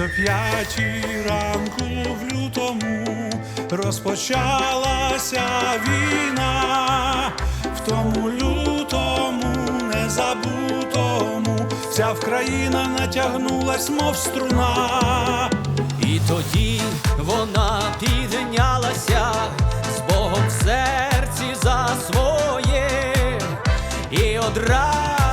О п'ятій ранку в лютому розпочалася війна, в тому лютому, незабутому, вся Вкраїна натягнулась, мов струна, і тоді вона піднялася з Богом в серці за своє і одразу.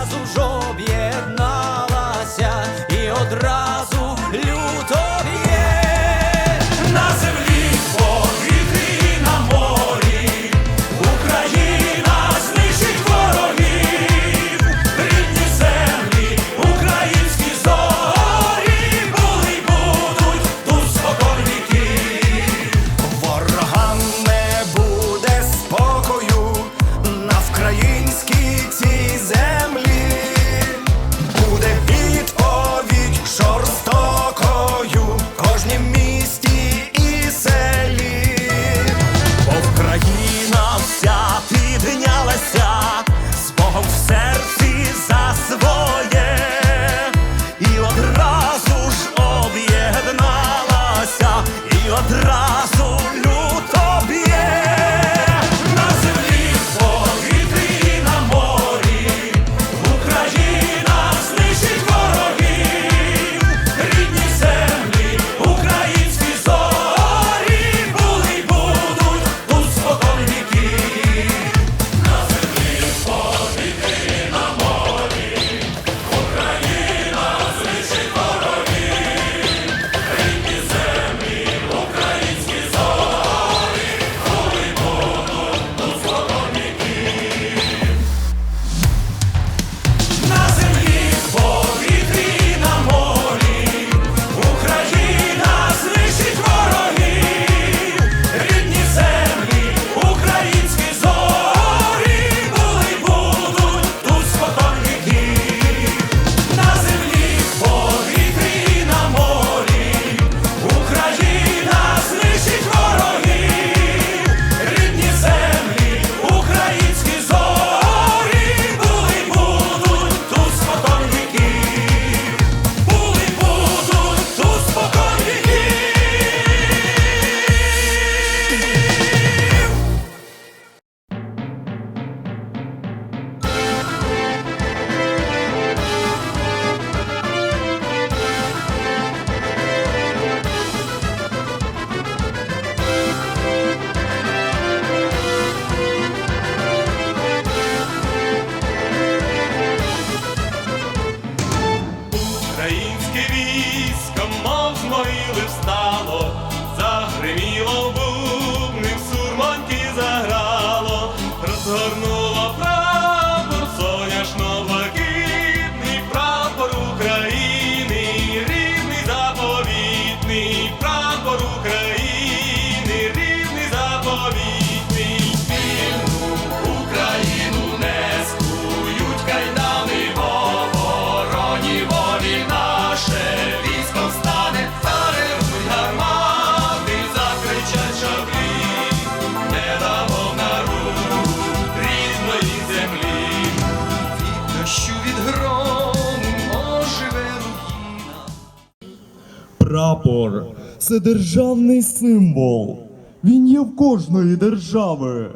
прапор це державний символ. Він є в кожної держави.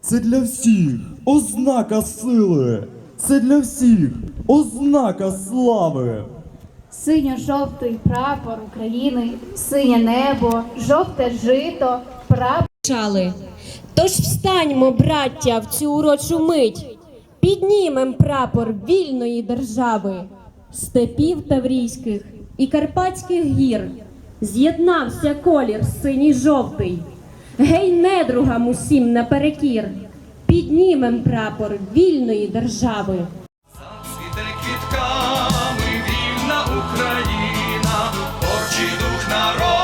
Це для всіх ознака сили. Це для всіх ознака слави. Синьо-жовтий прапор України, синє небо, жовте жито, прапор. Тож встаньмо, браття, в цю урочу мить, піднімем прапор вільної держави, степів таврійських і карпатських гір з'єднався колір синій жовтий, гей, недругам усім наперекір, піднімем прапор вільної держави. Зацвіте квітками вільна Україна, творчий дух народу.